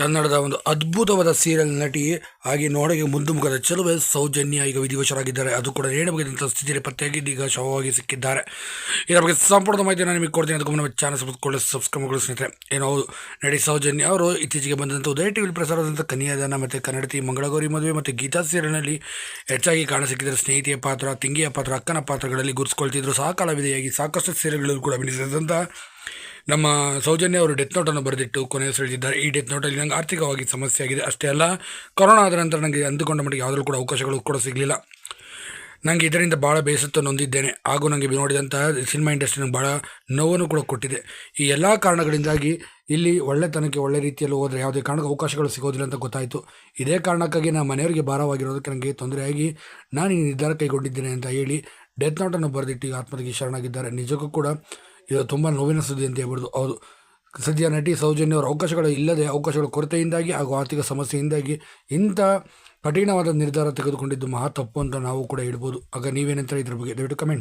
ಕನ್ನಡದ ಒಂದು ಅದ್ಭುತವಾದ ಸೀರಿಯಲ್ ನಟಿ ಹಾಗೆ ನೋಡಗೆ ಮುಂದು ಮುಖದ ಚೆಲುವೆ ಸೌಜನ್ಯ ಈಗ ವಿಧಿವಶರಾಗಿದ್ದಾರೆ. ಅದು ಕೂಡ ನೇಣಬಗೆದಂಥ ಸ್ಥಿತಿಯಲ್ಲಿ ಪತ್ತೆಯಾಗಿದ್ದು ಈಗ ಶವವಾಗಿ ಸಿಕ್ಕಿದ್ದಾರೆ. ಇದರ ಬಗ್ಗೆ ಸಂಪೂರ್ಣ ಮಾಹಿತಿ ನಾನು ನಿಮಗೆ ಕೊಡ್ತೀನಿ. ಅದಕ್ಕೂ ನಮ್ಮ ಚಾನಲ್ ಸಬ್ಸ್ಕೊಳ್ಳಿ ಸಬ್ಸ್ಕ್ರೈಬ್ ಸ್ನೇಹಿತರೆ. ಏನೋ ನಟಿ ಸೌಜನ್ಯ ಅವರು ಇತ್ತೀಚೆಗೆ ಬಂದಂಥ ಉದಯ ಟಿವಿಲಿ ಪ್ರಸಾರದಂಥ ಕನ್ಯಾದಾನ ಮತ್ತು ಕನ್ನಡತಿ ಮಂಗಳಗೌರಿ ಮದುವೆ ಮತ್ತು ಗೀತಾ ಸೀರಿಯಲ್ನಲ್ಲಿ ಹೆಚ್ಚಾಗಿ ಕಾಣಸಿಕ್ಕಿದ್ದಾರೆ. ಸ್ನೇಹಿತೆಯ ಪಾತ್ರ, ತಿಂಗಿಯ ಪಾತ್ರ, ಅಕ್ಕನ ಪಾತ್ರಗಳಲ್ಲಿ ಗುರುತಿಸ್ಕೊಳ್ತಿದ್ರು. ಸಹ ಕಲಾವಿದೆಯಾಗಿ ಸಾಕಷ್ಟು ಸೀರಿಯಲ್ಗಳು ಕೂಡ ಅಭಿನಯಿಸಿದಂಥ ನಮ್ಮ ಸೌಜನ್ಯ ಅವರು ಡೆತ್ ನೋಟನ್ನು ಬರೆದಿಟ್ಟು ಕೊನೆಯ ಸೆಳೆದಿದ್ದಾರೆ. ಈ ಡೆತ್ ನೋಟಲ್ಲಿ ನಂಗೆ ಆರ್ಥಿಕವಾಗಿ ಸಮಸ್ಯೆ ಆಗಿದೆ. ಅಷ್ಟೇ ಅಲ್ಲ, ಕೊರೋನಾ ಆದ ನಂತರ ನನಗೆ ಅಂದುಕೊಂಡ ಮಟ್ಟಿಗೆ ಯಾವುದೂ ಕೂಡ ಅವಕಾಶಗಳು ಕೂಡ ಸಿಗಲಿಲ್ಲ. ನನಗೆ ಇದರಿಂದ ಭಾಳ ಬೇಸತ್ತು ನೊಂದಿದ್ದೇನೆ. ಹಾಗೂ ನನಗೆ ನೋಡಿದಂತಹ ಸಿನಿಮಾ ಇಂಡಸ್ಟ್ರಿ ನಂಗೆ ಭಾಳ ನೋವನ್ನು ಕೂಡ ಕೊಟ್ಟಿದೆ. ಈ ಎಲ್ಲ ಕಾರಣಗಳಿಂದಾಗಿ ಇಲ್ಲಿ ಒಳ್ಳೆತನಕ್ಕೆ ಒಳ್ಳೆ ರೀತಿಯಲ್ಲಿ ಹೋದರೆ ಯಾವುದೇ ಕಾರಣಕ್ಕೆ ಅವಕಾಶಗಳು ಸಿಗೋದಿಲ್ಲ ಅಂತ ಗೊತ್ತಾಯಿತು. ಇದೇ ಕಾರಣಕ್ಕಾಗಿ ನಾನು ಮನೆಯವರಿಗೆ ಭಾರವಾಗಿರೋದಕ್ಕೆ ನನಗೆ ತೊಂದರೆಯಾಗಿ ನಾನು ಈ ನಿರ್ಧಾರ ಕೈಗೊಂಡಿದ್ದೇನೆ ಅಂತ ಹೇಳಿ ಡೆತ್ ನೋಟನ್ನು ಬರೆದಿಟ್ಟು ಆತ್ಮಹತ್ಯೆಗೆ ಶರಣಾಗಿದ್ದಾರೆ ನಿಜಕ್ಕೂ ಕೂಡ ಇದು ತುಂಬ ನೋವಿನ ಸುದ್ದಿ ಅಂತ ಹೇಳ್ಬೋದು. ಹೌದು. ಸದ್ಯ ನಟಿ ಸೌಜನ್ಯ ಅವರ ಅವಕಾಶಗಳು ಇಲ್ಲದೆ ಅವಕಾಶಗಳ ಕೊರತೆಯಿಂದಾಗಿ ಹಾಗೂ ಆರ್ಥಿಕ ಸಮಸ್ಯೆಯಿಂದಾಗಿ ಇಂಥ ಕಠಿಣವಾದ ನಿರ್ಧಾರ ತೆಗೆದುಕೊಂಡಿದ್ದು ಮಹಾ ತಪ್ಪು ಅಂತ ನಾವು ಕೂಡ ಹೇಳ್ಬೋದು. ಆಗ ನೀವೇನಂತ ಇದ್ರ ಬಗ್ಗೆ? ದಯವಿಟ್ಟು ಕಮೆಂಟ್